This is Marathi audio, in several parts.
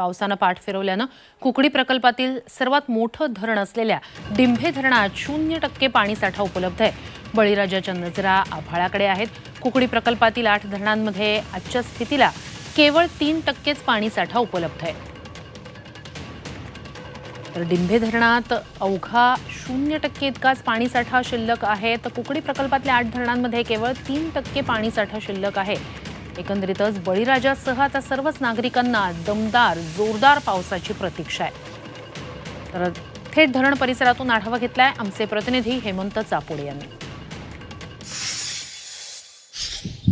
पावसानं पाठ फिरवल्यानं कुकडी प्रकल्पातील सर्वात मोठं धरण असलेल्या डिंभे धरणात शून्य टक्के पाणीसाठा उपलब्ध आहे. बळीराजाच्या नजरा आभाळाकडे आहेत. कुकडी प्रकल्पातील आठ धरणांमध्ये आजच्या स्थितीला केवळ तीन टक्केच पाणीसाठा उपलब्ध आहे. तर डिंभे धरणात अवघा शून्य टक्के इतकाच पाणीसाठा शिल्लक आहे. तर कुकडी प्रकल्पातल्या आठ धरणांमध्ये केवळ तीन टक्के पाणीसाठा शिल्लक आहे. एकंदरीतच बळीराजासह आता सर्वच नागरिकांना दमदार जोरदार पावसाची प्रतीक्षा आहे. तर थेट धरण परिसरातून आढावा घेतलाय आमचे प्रतिनिधी हेमंत चापोडे यांनी.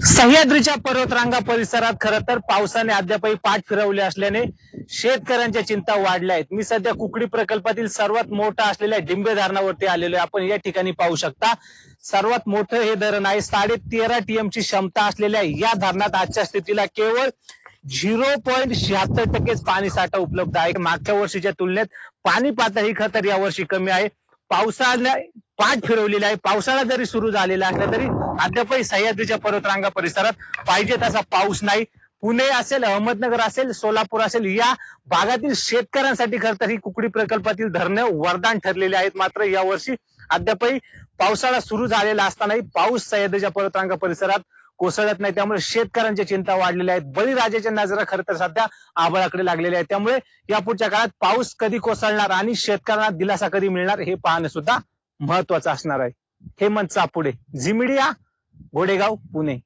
सह्याद्रीच्या पर्वतरांगा परिसरात खरं तर पावसाने अद्यापही पाठ फिरवले असल्याने शेतकऱ्यांच्या चिंता वाढल्या आहेत मी सध्या कुकडी प्रकल्पातील सर्वात मोठा असलेल्या डिंबे धरणावरती आलेलो आहे. आपण या ठिकाणी पाहू शकता. सर्वात मोठं हे धरण आहे. साडे तेरा टीएम ची क्षमता असलेल्या या धरणात आजच्या स्थितीला केवळ झिरो पॉईंट शहात्तर टक्केच पाणी साठा उपलब्ध आहे. मागच्या वर्षीच्या तुलनेत पाणी पातळी खरं तर यावर्षी कमी आहे. पावसाने पाठ फिरवलेली आहे. पावसाळा जरी सुरू झालेला असला तरी अद्यापही सह्याद्रीच्या पर्वतरांगा परिसरात पाहिजे तसा पाऊस नाही. पुणे असेल अहमदनगर असेल सोलापूर असेल या भागातील शेतकऱ्यांसाठी खर तर ही कुकडी प्रकल्पातील धरणं वरदान ठरलेली आहेत. मात्र यावर्षी अद्यापही पावसाळा सुरू झालेला असतानाही पाऊस सह्याद्रीच्या पर्वतरांगा परिसरात कोसळत नाही. त्यामुळे शेतकऱ्यांच्या चिंता वाढलेल्या आहेत. बळीराजाच्या नजरा खरं तर सध्या आभाळाकडे लागलेल्या आहेत. त्यामुळे या पुढच्या काळात पाऊस कधी कोसळणार आणि शेतकऱ्यांना दिलासा कधी मिळणार हे पाहणं सुद्धा महत्वाचं असणार आहे. हेमंत चापुडे झिमिडिया घोडेगाव पुणे.